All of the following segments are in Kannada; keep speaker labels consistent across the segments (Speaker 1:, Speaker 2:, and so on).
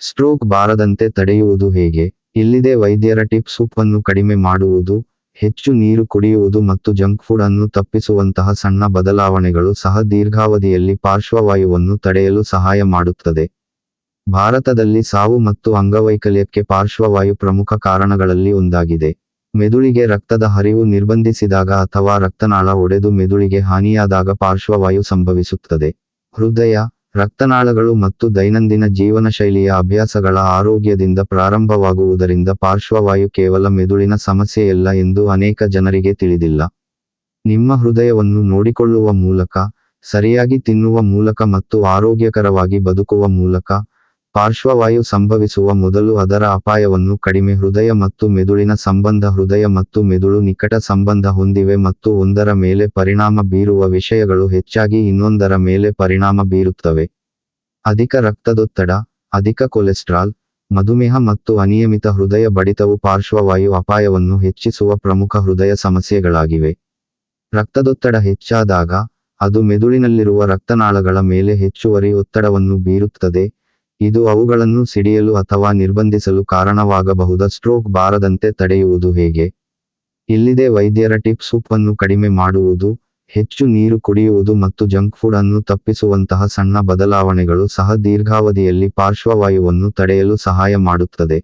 Speaker 1: ಸ್ಟ್ರೋಕ್ ಬಾರದಂತೆ ತಡೆಯುವುದು ಹೇಗೆ? ಇಲ್ಲಿದೆ ವೈದ್ಯರ ಟಿಪ್ ಸೂಪ್ ಅನ್ನು ಕಡಿಮೆ ಮಾಡುವುದು, ಹೆಚ್ಚು ನೀರು ಕುಡಿಯುವುದು ಮತ್ತು ಜಂಕ್ ಫುಡ್ ಅನ್ನು ತಪ್ಪಿಸುವಂತಹ ಸಣ್ಣ ಬದಲಾವಣೆಗಳು ಸಹ ದೀರ್ಘಾವಧಿಯಲ್ಲಿ ಪಾರ್ಶ್ವವಾಯುವನ್ನು ತಡೆಯಲು ಸಹಾಯ ಮಾಡುತ್ತದೆ. ಭಾರತದಲ್ಲಿ ಸಾವು ಮತ್ತು ಅಂಗವೈಕಲ್ಯಕ್ಕೆ ಪಾರ್ಶ್ವವಾಯು ಪ್ರಮುಖ ಕಾರಣಗಳಲ್ಲಿ ಒಂದಾಗಿದೆ. ಮೆದುಳಿಗೆ ರಕ್ತದ ಹರಿವು ನಿರ್ಬಂಧಿಸಿದಾಗ ಅಥವಾ ರಕ್ತನಾಳ ಒಡೆದು ಮೆದುಳಿಗೆ ಹಾನಿಯಾದಾಗ ಪಾರ್ಶ್ವವಾಯು ಸಂಭವಿಸುತ್ತದೆ. ಹೃದಯ ರಕ್ತನಾಳಗಳು ಮತ್ತು ದೈನಂದಿನ ಜೀವನ ಶೈಲಿಯ ಅಭ್ಯಾಸಗಳ ಆರೋಗ್ಯದಿಂದ ಪ್ರಾರಂಭವಾಗುವುದರಿಂದ ಪಾರ್ಶ್ವವಾಯು ಕೇವಲ ಮೆದುಳಿನ ಸಮಸ್ಯೆಯಲ್ಲ ಎಂದು ಅನೇಕ ಜನರಿಗೆ ತಿಳಿದಿಲ್ಲ. ನಿಮ್ಮ ಹೃದಯವನ್ನು ನೋಡಿಕೊಳ್ಳುವ ಮೂಲಕ, ಸರಿಯಾಗಿ ತಿನ್ನುವ ಮೂಲಕ ಮತ್ತು ಆರೋಗ್ಯಕರವಾಗಿ ಬದುಕುವ ಮೂಲಕ ಪಾರ್ಶ್ವವಾಯು ಸಂಭವಿಸುವ ಮೊದಲು ಅದರ ಅಪಾಯವನ್ನು ಕಡಿಮೆ ಹೃದಯ ಮತ್ತು ಮೆದುಳಿನ ಸಂಬಂಧ, ಹೃದಯ ಮತ್ತು ಮೆದುಳು ನಿಕಟ ಸಂಬಂಧ ಹೊಂದಿವೆ ಮತ್ತು ಒಂದರ ಮೇಲೆ ಪರಿಣಾಮ ಬೀರುವ ವಿಷಯಗಳು ಹೆಚ್ಚಾಗಿ ಇನ್ನೊಂದರ ಮೇಲೆ ಪರಿಣಾಮ ಬೀರುತ್ತವೆ. ಅಧಿಕ ರಕ್ತದೊತ್ತಡ, ಅಧಿಕ ಕೊಲೆಸ್ಟ್ರಾಲ್, ಮಧುಮೇಹ ಮತ್ತು ಅನಿಯಮಿತ ಹೃದಯ ಬಡಿತವು ಪಾರ್ಶ್ವವಾಯು ಅಪಾಯವನ್ನು ಹೆಚ್ಚಿಸುವ ಪ್ರಮುಖ ಹೃದಯ ಸಮಸ್ಯೆಗಳಾಗಿವೆ. ರಕ್ತದೊತ್ತಡ ಹೆಚ್ಚಾದಾಗ ಅದು ಮೆದುಳಿನಲ್ಲಿರುವ ರಕ್ತನಾಳಗಳ ಮೇಲೆ ಹೆಚ್ಚುವರಿ ಒತ್ತಡವನ್ನು ಬೀರುತ್ತದೆ. ಇದು ಅವುಗಳನ್ನು ಸಿಡಿಯಲು ಅಥವಾ ನಿರ್ಬಂಧಿಸಲು ಕಾರಣವಾಗಬಹುದ ಸ್ಟ್ರೋಕ್ ಬಾರದಂತೆ ತಡೆಯುವುದು ಹೇಗೆ? ಇಲ್ಲಿದೆ ವೈದ್ಯರ ಟಿಪ್ ಸೂಪ್ ಅನ್ನು ಕಡಿಮೆ ಮಾಡುವುದು, ಹೆಚ್ಚು ನೀರು ಕುಡಿಯುವುದು ಮತ್ತು ಜಂಕ್ ಫುಡ್ ಅನ್ನು ತಪ್ಪಿಸುವಂತಹ ಸಣ್ಣ ಬದಲಾವಣೆಗಳು ಸಹ ದೀರ್ಘಾವಧಿಯಲ್ಲಿ ಪಾರ್ಶ್ವವಾಯುವನ್ನು ತಡೆಯಲು ಸಹಾಯ ಮಾಡುತ್ತದೆ.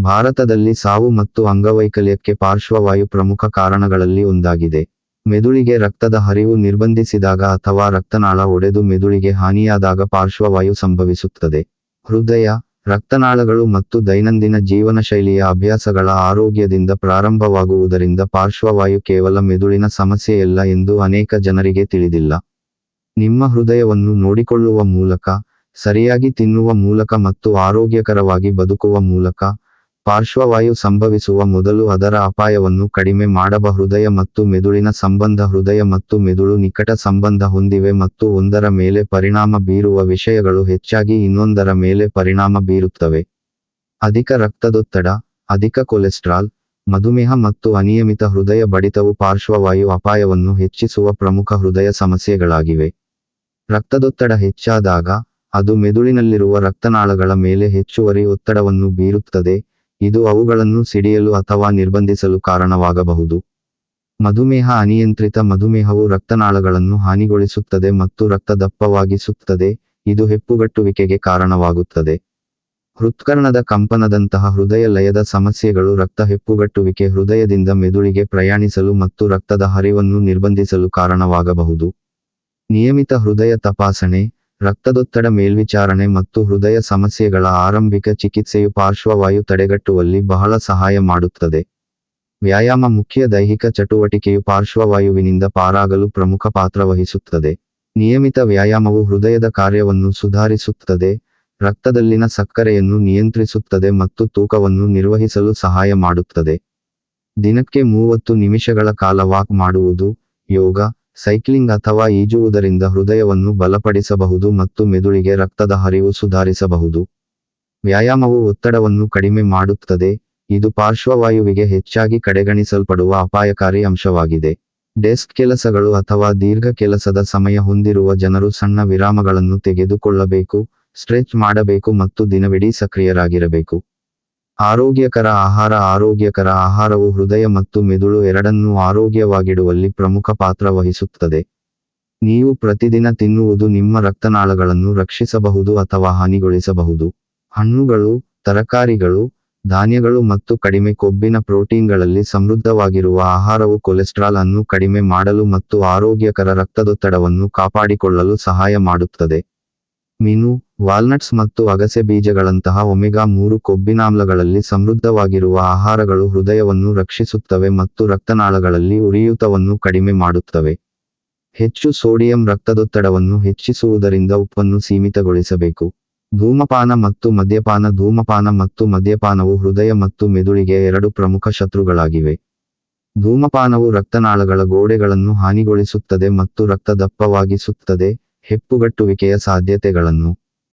Speaker 1: ಭಾರತದಲ್ಲಿ ಸಾವು ಮತ್ತು ಅಂಗವೈಕಲ್ಯಕ್ಕೆ ಪಾರ್ಶ್ವವಾಯು ಪ್ರಮುಖ ಕಾರಣಗಳಲ್ಲಿ ಒಂದಾಗಿದೆ. ಮೆದುಳಿಗೆ ರಕ್ತದ ಹರಿವು ನಿರ್ಬಂಧಿಸಿದಾಗ ಅಥವಾ ರಕ್ತನಾಳ ಒಡೆದು ಮೆದುಳಿಗೆ ಹಾನಿಯಾದಾಗ ಪಾರ್ಶ್ವವಾಯು ಸಂಭವಿಸುತ್ತದೆ. ಹೃದಯ, ರಕ್ತನಾಳಗಳು ಮತ್ತು ದೈನಂದಿನ ಜೀವನ ಶೈಲಿಯ ಅಭ್ಯಾಸಗಳ ಆರೋಗ್ಯದಿಂದ ಪ್ರಾರಂಭವಾಗುವುದರಿಂದ ಪಾರ್ಶ್ವವಾಯು ಕೇವಲ ಮೆದುಳಿನ ಸಮಸ್ಯೆಯಲ್ಲ ಎಂದು ಅನೇಕ ಜನರಿಗೆ ತಿಳಿದಿಲ್ಲ. ನಿಮ್ಮ ಹೃದಯವನ್ನು ನೋಡಿಕೊಳ್ಳುವ ಮೂಲಕ, ಸರಿಯಾಗಿ ತಿನ್ನುವ ಮೂಲಕ ಮತ್ತು ಆರೋಗ್ಯಕರವಾಗಿ ಬದುಕುವ ಮೂಲಕ ಪಾರ್ಶ್ವವಾಯು ಸಂಭವಿಸುವ ಮೊದಲು ಅದರ ಅಪಾಯವನ್ನು ಕಡಿಮೆ ಮಾಡಬ ಹೃದಯ ಮತ್ತು ಮೆದುಳಿನ ಸಂಬಂಧ ಹೃದಯ ಮತ್ತು ಮೆದುಳು ನಿಕಟ ಸಂಬಂಧ ಹೊಂದಿವೆ ಮತ್ತು ಒಂದರ ಮೇಲೆ ಪರಿಣಾಮ ಬೀರುವ ವಿಷಯಗಳು ಹೆಚ್ಚಾಗಿ ಇನ್ನೊಂದರ ಮೇಲೆ ಪರಿಣಾಮ ಬೀರುತ್ತವೆ. ಅಧಿಕ ರಕ್ತದೊತ್ತಡ, ಅಧಿಕ ಕೊಲೆಸ್ಟ್ರಾಲ್, ಮಧುಮೇಹ ಮತ್ತು ಅನಿಯಮಿತ ಹೃದಯ ಬಡಿತವು ಪಾರ್ಶ್ವವಾಯು ಅಪಾಯವನ್ನು ಹೆಚ್ಚಿಸುವ ಪ್ರಮುಖ ಹೃದಯ ಸಮಸ್ಯೆಗಳಾಗಿವೆ. ರಕ್ತದೊತ್ತಡ ಹೆಚ್ಚಾದಾಗ, ಅದು ಮೆದುಳಿನಲ್ಲಿರುವ ರಕ್ತನಾಳಗಳ ಮೇಲೆ ಹೆಚ್ಚುವರಿ ಒತ್ತಡವನ್ನು ಬೀರುತ್ತದೆ. ಇದು ಅವುಗಳನ್ನು ಸಿಡಿಯಲು ಅಥವಾ ನಿರ್ಬಂಧಿಸಲು ಕಾರಣವಾಗಬಹುದು. ಮಧುಮೇಹ ಅನಿಯಂತ್ರಿತ ಮಧುಮೇಹವು ರಕ್ತನಾಳಗಳನ್ನು ಹಾನಿಗೊಳಿಸುತ್ತದೆ ಮತ್ತು ರಕ್ತ ದಪ್ಪವಾಗಿಸುತ್ತದೆ ಇದು ಹೆಪ್ಪುಗಟ್ಟುವಿಕೆಗೆ ಕಾರಣವಾಗುತ್ತದೆ. ಹೃತ್ಕರ್ಣದ ಕಂಪನದಂತಹ ಹೃದಯ ಲಯದ ಸಮಸ್ಯೆಗಳು ರಕ್ತ ಹೆಪ್ಪುಗಟ್ಟುವಿಕೆ ಹೃದಯದಿಂದ ಮೆದುಳಿಗೆ ಪ್ರಯಾಣಿಸಲು ಮತ್ತು ರಕ್ತದ ಹರಿವನ್ನು ನಿರ್ಬಂಧಿಸಲು ಕಾರಣವಾಗಬಹುದು. ನಿಯಮಿತ ಹೃದಯ ತಪಾಸಣೆ ರಕ್ತದೊತ್ತಡ ಮೇಲ್ವಿಚಾರಣೆ ಮತ್ತು ಹೃದಯ ಸಮಸ್ಯೆಗಳ ಆರಂಭಿಕ ಚಿಕಿತ್ಸೆಯು ಪಾರ್ಶ್ವವಾಯು ತಡೆಗಟ್ಟುವಲ್ಲಿ ಬಹಳ ಸಹಾಯ ಮಾಡುತ್ತದೆ. ವ್ಯಾಯಾಮ ಮುಖ್ಯ ದೈಹಿಕ ಚಟುವಟಿಕೆಯು ಪಾರ್ಶ್ವವಾಯುವಿನಿಂದ ಪಾರಾಗಲು ಪ್ರಮುಖ ಪಾತ್ರ ವಹಿಸುತ್ತದೆ. ನಿಯಮಿತ ವ್ಯಾಯಾಮವು ಹೃದಯದ ಕಾರ್ಯವನ್ನು ಸುಧಾರಿಸುತ್ತದೆ, ರಕ್ತದಲ್ಲಿನ ಸಕ್ಕರೆಯನ್ನು ನಿಯಂತ್ರಿಸುತ್ತದೆ ಮತ್ತು ತೂಕವನ್ನು ನಿರ್ವಹಿಸಲು ಸಹಾಯ ಮಾಡುತ್ತದೆ. ದಿನಕ್ಕೆ ಮೂವತ್ತು ನಿಮಿಷಗಳ ಕಾಲ ವಾಕ್ ಮಾಡುವುದು ಯೋಗ ಸೈಕ್ಲಿಂಗ್ ಅಥವಾ ಈಜುವುದರಿಂದ ಹೃದಯವನ್ನು ಬಲಪಡಿಸಬಹುದು ಮತ್ತು ಮೆದುಳಿಗೆ ರಕ್ತದ ಹರಿವು ಸುಧಾರಿಸಬಹುದು. ವ್ಯಾಯಾಮವು ಒತ್ತಡವನ್ನು ಕಡಿಮೆ ಮಾಡುತ್ತದೆ, ಇದು ಪಾರ್ಶ್ವವಾಯುವಿಗೆ ಹೆಚ್ಚಾಗಿ ಕಡೆಗಣಿಸಲ್ಪಡುವ ಅಪಾಯಕಾರಿ ಅಂಶವಾಗಿದೆ. ಡೆಸ್ಕ್ ಕೆಲಸಗಳು ಅಥವಾ ದೀರ್ಘ ಕೆಲಸದ ಸಮಯ ಹೊಂದಿರುವ ಜನರು ಸಣ್ಣ ವಿರಾಮಗಳನ್ನು ತೆಗೆದುಕೊಳ್ಳಬೇಕು, ಸ್ಟ್ರೆಚ್ ಮಾಡಬೇಕು ಮತ್ತು ದಿನವಿಡೀ ಸಕ್ರಿಯರಾಗಿರಬೇಕು. ಆರೋಗ್ಯಕರ ಆಹಾರ, ಆರೋಗ್ಯಕರ ಆಹಾರವು ಹೃದಯ ಮತ್ತು ಮೆದುಳು ಎರಡನ್ನೂ ಆರೋಗ್ಯವಾಗಿಡುವಲ್ಲಿ ಪ್ರಮುಖ ಪಾತ್ರ ವಹಿಸುತ್ತದೆ. ನೀವು ಪ್ರತಿದಿನ ತಿನ್ನುವುದು ನಿಮ್ಮ ರಕ್ತನಾಳಗಳನ್ನು ರಕ್ಷಿಸಬಹುದು ಅಥವಾ ಹಾನಿಗೊಳಿಸಬಹುದು. ಹಣ್ಣುಗಳು, ತರಕಾರಿಗಳು, ಧಾನ್ಯಗಳು ಮತ್ತು ಕಡಿಮೆ ಕೊಬ್ಬಿನ ಪ್ರೋಟೀನ್ಗಳಲ್ಲಿ ಸಮೃದ್ಧವಾಗಿರುವ ಆಹಾರವು ಕೊಲೆಸ್ಟ್ರಾಲ್ ಅನ್ನು ಕಡಿಮೆ ಮಾಡಲು ಮತ್ತು ಆರೋಗ್ಯಕರ ರಕ್ತದೊತ್ತಡವನ್ನು ಕಾಪಾಡಿಕೊಳ್ಳಲು ಸಹಾಯ ಮಾಡುತ್ತದೆ. ಮೀನು ವಾಲ್ನಟ್ಸ್ ಮತ್ತು ಅಗಸೆ ಬೀಜಗಳಂತಹ ಒಮೆಗಾ ಮೂರು ಕೊಬ್ಬಿನಾಮ್ಲಗಳಲ್ಲಿ ಸಮೃದ್ಧವಾಗಿರುವ ಆಹಾರಗಳು ಹೃದಯವನ್ನು ರಕ್ಷಿಸುತ್ತವೆ ಮತ್ತು ರಕ್ತನಾಳಗಳಲ್ಲಿ ಉರಿಯೂತವನ್ನು ಕಡಿಮೆ ಮಾಡುತ್ತವೆ. ಹೆಚ್ಚು ಸೋಡಿಯಂ ರಕ್ತದೊತ್ತಡವನ್ನು ಹೆಚ್ಚಿಸುವುದರಿಂದ ಉಪ್ಪನ್ನು ಸೀಮಿತಗೊಳಿಸಬೇಕು. ಧೂಮಪಾನ ಮತ್ತು ಮದ್ಯಪಾನ ಧೂಮಪಾನ ಮತ್ತು ಮದ್ಯಪಾನವು ಹೃದಯ ಮತ್ತು ಮೆದುಳಿಗೆ ಎರಡು ಪ್ರಮುಖ ಶತ್ರುಗಳಾಗಿವೆ. ಧೂಮಪಾನವು ರಕ್ತನಾಳಗಳ ಗೋಡೆಗಳನ್ನು ಹಾನಿಗೊಳಿಸುತ್ತದೆ ಮತ್ತು ರಕ್ತ ದಪ್ಪವಾಗಿಸುತ್ತದೆ ಹೆಪ್ಪುಗಟ್ಟುವಿಕೆಯ ಸಾಧ್ಯತೆಗಳನ್ನು.